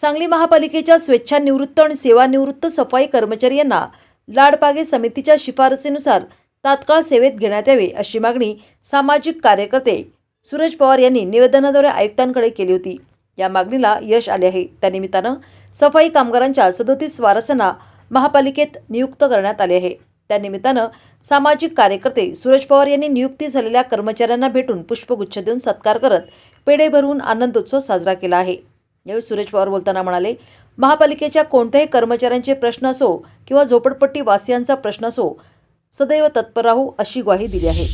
सांगली महापालिकेच्या स्वेच्छानिवृत्त आणि सेवानिवृत्त सफाई कर्मचारी यांना लाडपागे समितीच्या शिफारसीनुसार तात्काळ सेवेत घेण्यात यावे अशी मागणी सामाजिक कार्यकर्ते सूरज पवार यांनी निवेदनाद्वारे आयुक्तांकडे केली होती. या मागणीला यश आले आहे. त्यानिमित्तानं सफाई कामगारांच्या सदोतीस स्वारस्यांना महापालिकेत नियुक्त करण्यात आले आहे. त्यानिमित्तानं सामाजिक कार्यकर्ते सुरेश पवार यांनी नियुक्ती झालेल्या कर्मचाऱ्यांना भेटून पुष्पगुच्छ देऊन सत्कार करत पेढे भरून आनंदोत्सव साजरा केला आहे. यावेळी सुरेश पवार बोलताना म्हणाले महापालिकेच्या कोणत्याही कर्मचाऱ्यांचे प्रश्न असो किंवा झोपडपट्टी वासियांचा प्रश्न असो सदैव तत्पर राहू अशी ग्वाही दिली आहे.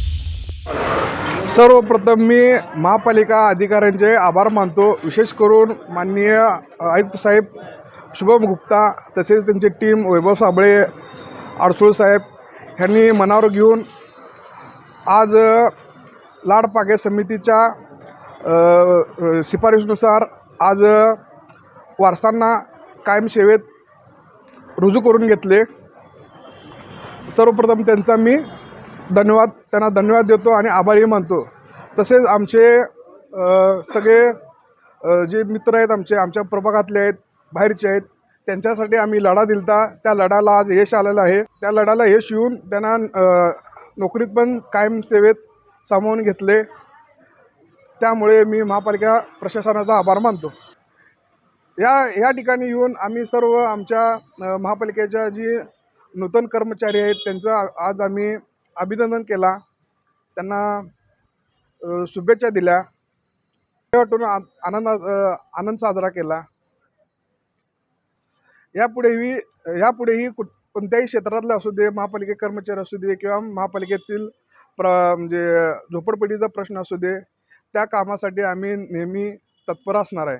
सर्वप्रथम मी महापालिका अधिकाऱ्यांचे आभार मानतो. विशेष करून माननीय आयुक्त साहेब शुभम गुप्ता तसेच त्यांची टीम वैभव साबळे अडसूळ साहेब ह्यांनी मनावर घेऊन आज लाडपागे समितीच्या शिफारशीनुसार आज वारसांना कायम सेवेत रुजू करून घेतले. सर्वप्रथम त्यांचा मी धन्यवाद त्यांना धन्यवाद देतो आणि आभारही मानतो. तसेच आमचे सगळे जे मित्र आहेत आमचे आमच्या प्रभागातले आहेत बाहेरचे आहेत त्यांच्यासाठी आम्ही लढा दिलता. त्या लढाला आज यश आलेलं आहे. त्या लढाला यश येऊन त्यांना नोकरीत पण कायम सेवेत सामावून घेतले. त्यामुळे मी महापालिका प्रशासनाचा आभार मानतो. या या ठिकाणी येऊन आम्ही सर्व आमच्या महापालिकेच्या जी नूतन कर्मचारी आहेत त्यांचं आज आम्ही अभिनंदन केला. त्यांना शुभेच्छा दिल्या. वाटून आ- आनंद आनंद साजरा केला. यापुढेही यापुढेही कुठ कोणत्याही क्षेत्रातले असू दे महापालिके कर्मचारी असू दे किंवा महापालिकेतील प्र म्हणजे झोपडपट्टीचा प्रश्न असू दे त्या कामासाठी आम्ही नेहमी तत्पर असणार आहे.